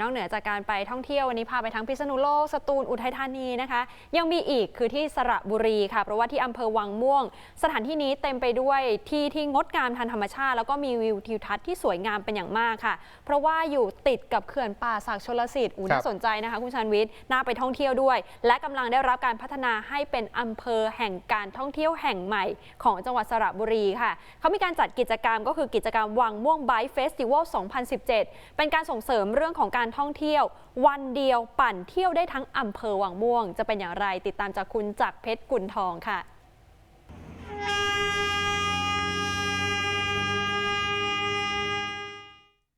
นอกเหนือจากการไปท่องเที่ยววันนี้พาไปทั้งพิษณุโลกสตูลอุทัยธานีนะคะ ยังมีอีกคือที่สระบุรีค่ะ เพราะว่าที่อำเภอวังม่วง สถานที่นี้เต็มไปด้วยที่ที่งดงามทางธรรมชาติ แล้วก็มีวิวทิวทัศน์ที่สวยงามเป็นอย่างมากค่ะ เพราะว่าอยู่ติดกับเขื่อนป่าศักดิ์ชลสิทธิ์อูครับน่าสนใจนะคะคุณชันวิทย์น่าไปท่องเที่ยวด้วย และกำลังได้รับการพัฒนาให้เป็นอำเภอแห่งการท่องเที่ยวแห่งใหม่ ของจังหวัดสระบุรีค่ะเขามีการจัดกิจกรรมก็คือกิจกรรมวังม่วงไบค์เฟสติวัล 2017 เป็นการส่งเสริมเรื่องของการท่องเที่ยว วันเดียวปั่นเที่ยวได้ทั้งอำเภอวังม่วง จะเป็นอย่างไรติดตามจากคุณจักเพชรกุลทองค่ะ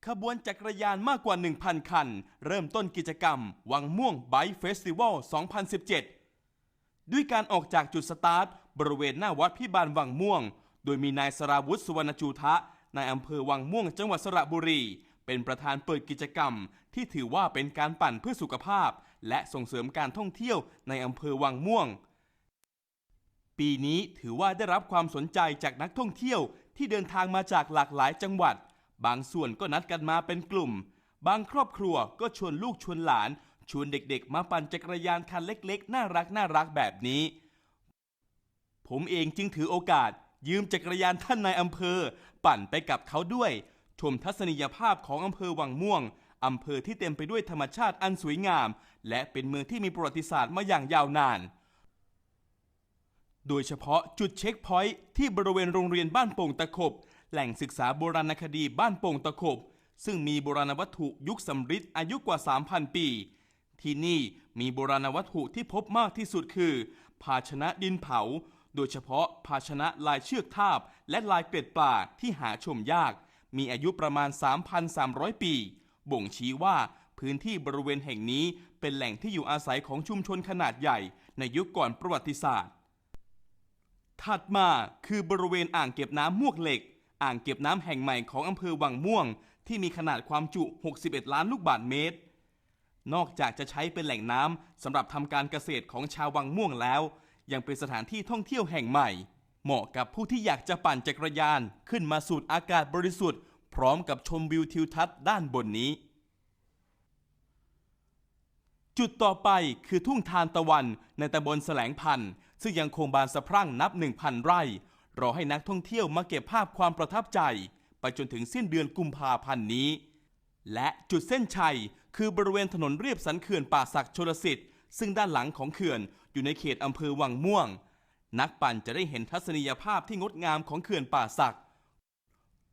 ขบวนจักรยานมากกว่า 1,000 คัน เริ่มต้นกิจกรรม วังม่วงไบค์เฟสติวัล 2017 ด้วยการออกจากจุดสตาร์ท บริเวณหน้าวัดพิบาลวังม่วง โดยมีนายสราวุฒิสุวรรณจูทะนายอำเภอวังม่วงจังหวัดสระบุรี เป็นประธานเปิดกิจกรรม ที่ถือว่าเป็นการปั่นเพื่อสุขภาพ และส่งเสริมการท่องเที่ยวในอำเภอวังม่วง ปีนี้ถือว่าได้รับความสนใจจากนักท่องเที่ยวที่เดินทางมาจากหลากหลายจังหวัด บางส่วนก็นัดกันมาเป็นกลุ่ม บางครอบครัวก็ชวนลูกชวนหลาน ชวนเด็กๆ มาปั่นจักรยานคันเล็ก ๆ น่ารักน่ารักแบบนี้ ผมเองจึงถือโอกาสยืมจักรยานท่านนายอำเภอ ปั่นไปกับเขาด้วย ชมทัศนียภาพของอำเภอวังม่วงอำเภอที่เต็มไปด้วยธรรมชาติอันสวยงาม และเป็นเมืองที่มีประวัติศาสตร์มาอย่างยาวนาน โดยเฉพาะจุดเช็คพอยท์ที่บริเวณโรงเรียนบ้านโป่งตะขบ แหล่งศึกษาโบราณคดีบ้านโป่งตะขบ ซึ่งมีโบราณวัตถุยุคสำริดอายุกว่า 3,000 ปี ที่นี่มีโบราณวัตถุที่พบมากที่สุดคือ ภาชนะดินเผา โดยเฉพาะภาชนะลายเชือกทาบ และลายเกล็ดปลาที่หาชมยาก มีอายุประมาณ 3,300 ปี บ่งชี้ว่าพื้นที่บริเวณแห่งนี้เป็นแหล่งที่อยู่อาศัยของชุมชนขนาดใหญ่ ในยุคก่อนประวัติศาสตร์ ถัดมาคือบริเวณอ่างเก็บน้ำมวกเหล็ก อ่างเก็บน้ำแห่งใหม่ของอำเภอวังม่วง ที่มีขนาดความจุ 61 ล้านลูกบาศก์เมตร นอกจากจะใช้เป็นแหล่งน้ำสำหรับทำการเกษตรของชาววังม่วงแล้ว ยังเป็นสถานที่ท่องเที่ยวแห่งใหม่ เหมาะกับผู้ที่อยากจะปั่นจักรยานขึ้นมาสูดอากาศบริสุทธิ์ พร้อมกับชมวิวทิวทัศน์ด้านบนนี้ จุดต่อไปคือทุ่งทานตะวันในตำบลแสลงพันธ์ซึ่งยังคงบานสะพรั่งนับ 1,000 ไร่ รอให้นักท่องเที่ยวมาเก็บภาพความประทับใจ ไปจนถึงสิ้นเดือนกุมภาพันธ์นี้ และจุดเส้นชัย คือบริเวณถนนเรียบสันเขื่อนป่าศักชลสิทธิ์ซึ่งด้านหลังของเขื่อนอยู่ในเขตอำเภอวังม่วง นักปั่นจะได้เห็นทัศนียภาพที่งดงามของเขื่อนป่าศัก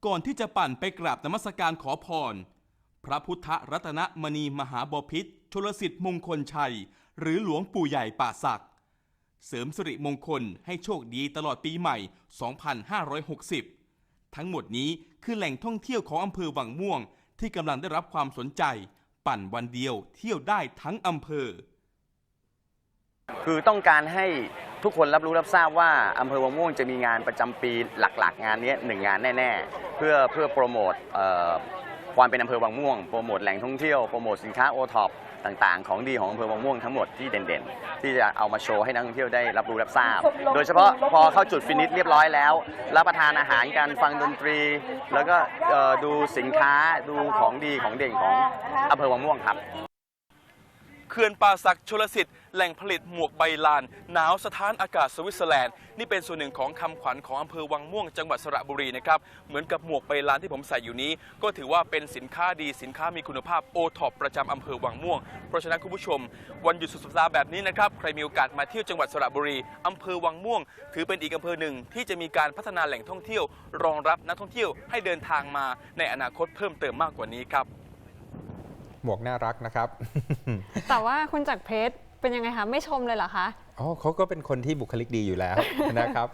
ก่อนที่จะปั่นไปกราบนมัสการขอพร พระพุทธรัตนมณีมหาบพิตรชลสิทธิ์มงคลชัย หรือหลวงปู่ใหญ่ป่าศัก เสริมสิริมงคลให้โชคดีตลอดปีใหม่ 2560 ทั้งหมดนี้คือแหล่งท่องเที่ยวของอำเภอวังม่วง ที่กำลังได้รับความสนใจ ปั่นวันเดียวเที่ยวได้ทั้งอำเภอ คือต้องการให้ทุกคนรับรู้รับทราบว่าอำเภอวังม่วงจะมีงานประจำปีหลักๆ งานนี้หนึ่งงานแน่ ๆ เพื่อเพื่อโปรโมทความเป็นอำเภอวังม่วงโปรโมทแหล่งท่องเที่ยวโปรโมทสินค้าโอท็อปต่างๆ ของดีของอำเภอวังม่วงทั้งหมดที่เด่นๆ ที่จะเอามาโชว์ให้นักท่องเที่ยวได้รับรู้รับทราบ โดยเฉพาะพอเข้าจุดฟินิชเรียบร้อยแล้ว รับประทานอาหารการฟังดนตรี แล้วก็ดูสินค้าดูของดีของเด่นของอำเภอวังม่วงครับ เขื่อนป่าศักชลสิทธิ์แหล่งผลิตหมวกใบลาน หนาวสถานอากาศสวิตเซอร์แลนด์ นี่เป็นส่วนหนึ่งของคำขวัญของอำเภอวังม่วงจังหวัดสระบุรีนะครับ เหมือนกับหมวกใบลานที่ผมใส่อยู่นี้ ก็ถือว่าเป็นสินค้าดีสินค้ามีคุณภาพโอท็อปประจำอำเภอวังม่วง เพราะฉะนั้นคุณผู้ชม วันหยุดสุดสัปดาห์แบบนี้นะครับใครมีโอกาสมาเที่ยวจังหวัดสระบุรีอำเภอวังม่วง ถือเป็นอีกอำเภอหนึ่งที่จะมีการพัฒนาแหล่งท่องเที่ยว รองรับนักท่องเที่ยวให้เดินทางมาในอนาคตเพิ่มเติมมากกว่านี้ครับ หมวกน่ารักนะครับ แต่ว่าคุณจักรเพชรเป็นยังไงคะ ไม่ชมเลยเหรอคะ อ๋อเขาก็เป็นคนที่บุคลิกดีอยู่แล้วนะครับ